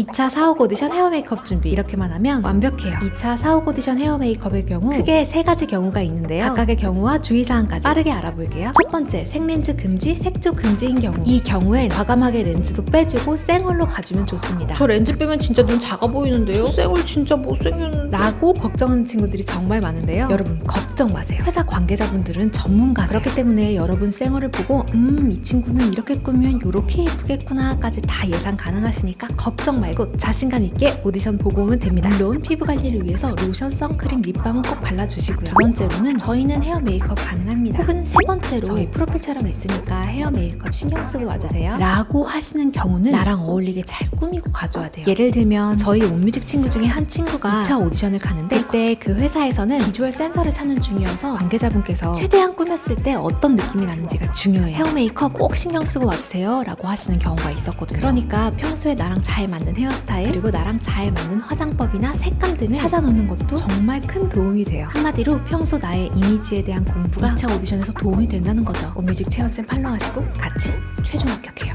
2차 사옥 오디션 헤어 메이크업 준비 이렇게만 하면 완벽해요. 2차 사옥 오디션 헤어 메이크업의 경우 크게 세 가지 경우가 있는데요. 각각의 경우와 주의사항까지 빠르게 알아볼게요. 첫 번째, 색렌즈 금지, 색조 금지인 경우. 이 경우엔 과감하게 렌즈도 빼주고 생얼로 가주면 좋습니다. 저 렌즈 빼면 진짜 눈 작아 보이는데요? 쌩얼 진짜 못생겼는데. 라고 걱정하는 친구들이 정말 많은데요. 여러분 걱정 마세요. 회사 관계자분들은 전문가세요. 그렇기 때문에 여러분 생얼을 보고 음 이 친구는 이렇게 꾸면 요렇게 예쁘겠구나까지 다 예상 가능하시니까 걱정 말고 자신감 있게 오디션 보고 오면 됩니다. 물론 피부 관리를 위해서 로션, 선크림, 립밤은 꼭 발라주시고요. 두 번째로는 저희는 헤어 메이크업 가능합니다. 혹은 세 번째로 저희 프로필 촬영 있으니까 헤어 메이크업 신경 쓰고 와주세요. 라고 하시는 경우는 나랑 어울리게 잘 꾸미고 가줘야 돼요. 예를 들면 저희 온뮤직 친구 중에 한 친구가 2차 오디션을 가는데 그때 그 회사에서는 비주얼 센터를 찾는 중이어서 관계자분께서 최대한 꾸몄을 때 어떤 느낌이 나는지가 중요해요. 헤어 메이크업 꼭 신경 쓰고 와주세요 라고 하시는 경우가 있었거든요. 그러니까 평소에 나랑 잘 맞는 헤어스타일 그리고 나랑 잘 맞는 화장법이나 색감 등을 찾아놓는 것도 정말 큰 도움이 돼요. 한마디로 평소 나의 이미지에 대한 공부가 2차 오디션에서 도움이 된다는 거죠. 온뮤직 체험쌤 팔로우하시고 같이 최종 합격해요.